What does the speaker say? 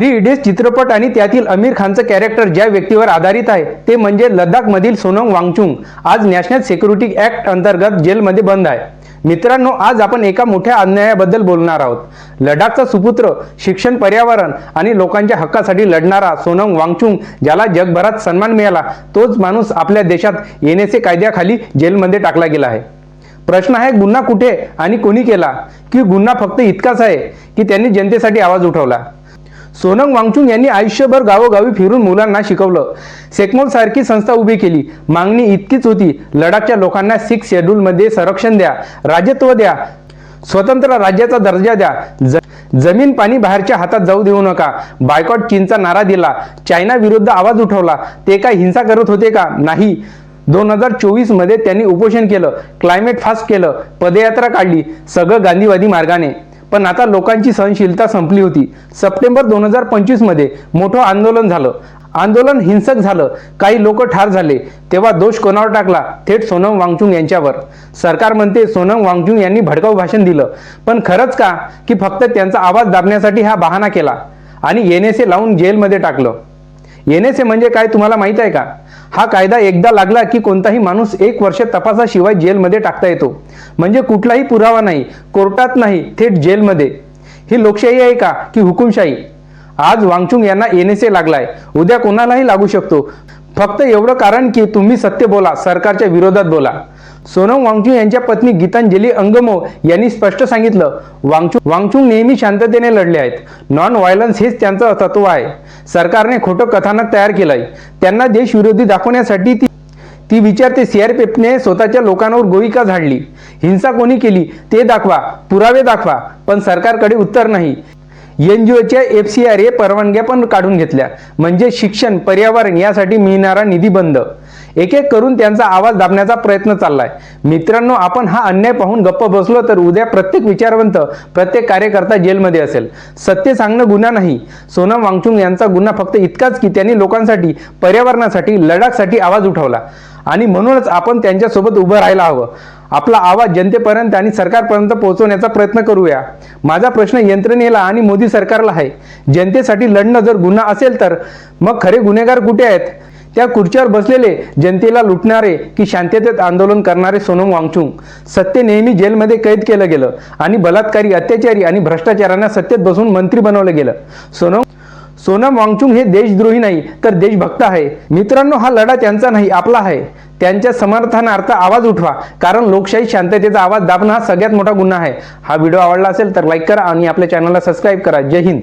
Three idiots चित्रपट आणि त्यातील आमिर खानचं कॅरेक्टर ज्या व्यक्तीवर आधारित आहे ते म्हणजे लडाखमधील सोनम वांगचुंग. आज नॅशनल सिक्युरिटी ॲक्ट अंतर्गत जेलमध्ये बंद आहे. मित्रांनो आज आपण एका मोठ्या अन्यायाबद्दल बोलणार आहोत. लडाखचा सुपुत्र शिक्षण पर्यावरण आणि लोकांच्या हक्कासाठी लढणारा सोनम वांगचुंग ज्याला जगभरात सन्मान मिळाला तोच माणूस आपल्या देशात येण्याचे कायद्याखाली जेलमध्ये टाकला गेला आहे. प्रश्न आहे गुन्हा कुठे आणि कोणी केला? की गुन्हा फक्त इतकाच आहे की त्यांनी जनतेसाठी आवाज उठवला? सोनंग वांगचुंग यांनी आयुष्यभर गावोगावी फिरून मुलांना शिकवलं. सेकमोल सारखी संस्था उभी केली. मागणी इतकीच होती लडाखच्या लोकांना सिक्स शेड्यूलमध्ये संरक्षण द्या राज्यत्व द्या स्वतंत्र राज्याचा दर्जा द्या. ज- जमीन पाणी बाहेरच्या हातात जाऊ देऊ नका. बायकॉट चीनचा नारा दिला. चायना विरुद्ध आवाज उठवला. ते काय हिंसा करत होते का? नाही. दोन हजार चोवीसमध्ये त्यांनी उपोषण केलं. क्लायमेट फास्ट केलं. पदयात्रा काढली. सगळं गांधीवादी मार्गाने. पण आता लोकांची सहनशीलता संपली होती. सप्टेंबर दोन हजार पंचवीसमध्ये मोठं आंदोलन झालं. आंदोलन हिंसक झालं. काही लोक ठार झाले. तेव्हा दोष कोणावर टाकला? थेट सोनम वांगचुंग यांच्यावर. सरकार म्हणते सोनम वांगचुंग यांनी भडकाऊ भाषण दिलं. पण खरंच का? की फक्त त्यांचा आवाज दाबण्यासाठी हा बहाणा केला. आणि एन एस ए लावून जेलमध्ये टाकलं. एनएसए म्हणजे काय तुम्हाला माहीत आहे का? हा कायदा एकदा लागला की कोणताही माणूस एक वर्ष तपासाशिवाय जेलमध्ये टाकता येतो. म्हणजे कुठलाही पुरावा नाही कोर्टात नाही थेट जेलमध्ये. ही लोकशाही आहे का? की हुकुमशाही? आज वांगचुंग यांना एन एस ए लागलाय. उद्या कोणालाही लागू शकतो. फक्त एवढं कारण की तुम्ही सत्य बोला सरकारच्या विरोधात बोला. सोनम वांगचुंग यांच्या पत्नी गीतांजली अंगमो यांनी स्पष्ट सांगितलं वांगचुंग वांगचुंग नेहमी शांततेने लढले आहेत. नॉन व्हायलन्स हेच त्यांचं तत्व आहे. सरकारने खोटं कथानक तयार केलंय. त्यांना देशविरोधी दाखवण्यासाठी ती ती विचारते सीआरपीएफने स्वतःच्या लोकांवर गोविका झाडली. हिंसा कोणी केली? ते दाखवा. पुरावे दाखवा. पण सरकारकडे उत्तर नाही. एनजीओच्या एफ सी आर ए परवानग्या पण काढून घेतल्या. म्हणजे शिक्षण पर्यावरण यासाठी मिळणारा निधी बंद. एक एक करून त्यांचा आवाज दाबण्याचा प्रयत्न चाललाय. मित्रांनो आपण हा अन्याय पाहून गप्प बसलो तर उद्या प्रत्येक विचारवंत प्रत्येक कार्यकर्ता जेलमध्ये असेल. सत्य सांगणं गुन्हा नाही. सोनम वांगचुंग यांचा गुन्हा फक्त इतकाच की त्यांनी लोकांसाठी पर्यावरणासाठी लडाखसाठी आवाज उठवला. आणि म्हणूनच आपण त्यांच्यासोबत उभं राहायला हवं. आपला आवाज जनतेपर्यंत आणि सरकारपर्यंत पोहोचवण्याचा प्रयत्न करूया. माझा प्रश्न यंत्रणेला आणि मोदी सरकारला आहे. जनतेसाठी लढणं जर गुन्हा असेल तर मग खरे गुन्हेगार कुठे आहेत? त्या खुर्चीवर बसलेले जनतेला लुटणारे की शांततेत आंदोलन करणारे सोनम वांगचुंग. सत्य नेहमी जेलमध्ये कैद केलं गेलं आणि बलात्कारी अत्याचारी आणि भ्रष्टाचारांना सत्तेत बसून मंत्री बनवलं गेलं. सोनम सोनम वांगचुंग हे देशद्रोही नाही तर देशभक्त आहे. मित्रांनो हा लढा त्यांचा नाही आपला आहे. त्यांच्या समर्थनार्थ आवाज उठवा कारण लोकशाही शांततेचा आवाज दाबणं हा सगळ्यात मोठा गुन्हा आहे. हा व्हिडिओ आवडला असेल तर लाईक करा आणि आपल्या चॅनलला सबस्क्राईब करा. जय हिंद.